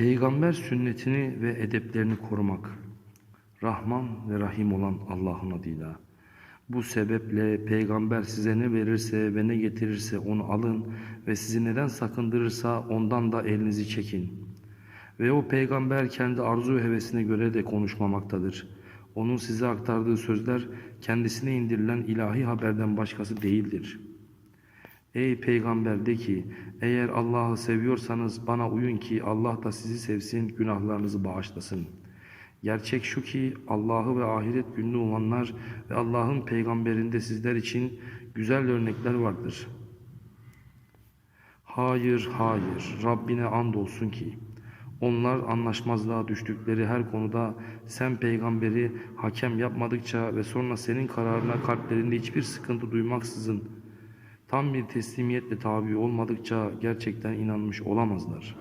Peygamber sünnetini ve edeplerini korumak. Rahman ve Rahim olan Allah'ın adıyla. Bu sebeple peygamber size ne verirse ve ne getirirse onu alın ve sizi neden sakındırırsa ondan da elinizi çekin. Ve o peygamber kendi arzu ve hevesine göre de konuşmamaktadır. Onun size aktardığı sözler kendisine indirilen ilahi haberden başkası değildir. Ey peygamber de ki eğer Allah'ı seviyorsanız bana uyun ki Allah da sizi sevsin günahlarınızı bağışlasın. Gerçek şu ki Allah'ı ve ahiret gününü umanlar ve Allah'ın peygamberinde sizler için güzel örnekler vardır. Hayır, hayır, Rabbine andolsun ki onlar anlaşmazlığa düştükleri her konuda sen peygamberi hakem yapmadıkça ve sonra senin kararına kalplerinde hiçbir sıkıntı duymaksızın tam bir teslimiyetle tabi olmadıkça gerçekten inanmış olamazlar.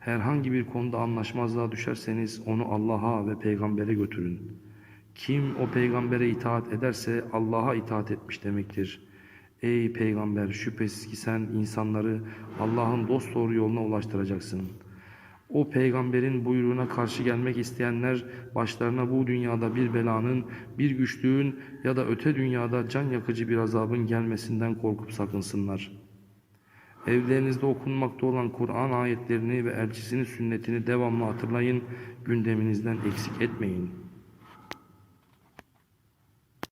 Herhangi bir konuda anlaşmazlığa düşerseniz onu Allah'a ve peygambere götürün. Kim o peygambere itaat ederse Allah'a itaat etmiş demektir. Ey peygamber şüphesiz ki sen insanları Allah'ın dosdoğru yoluna ulaştıracaksın. O peygamberin buyruğuna karşı gelmek isteyenler başlarına bu dünyada bir belanın, bir güçlüğün ya da öte dünyada can yakıcı bir azabın gelmesinden korkup sakınsınlar. Evlerinizde okunmakta olan Kur'an ayetlerini ve elçisinin sünnetini devamlı hatırlayın, gündeminizden eksik etmeyin.''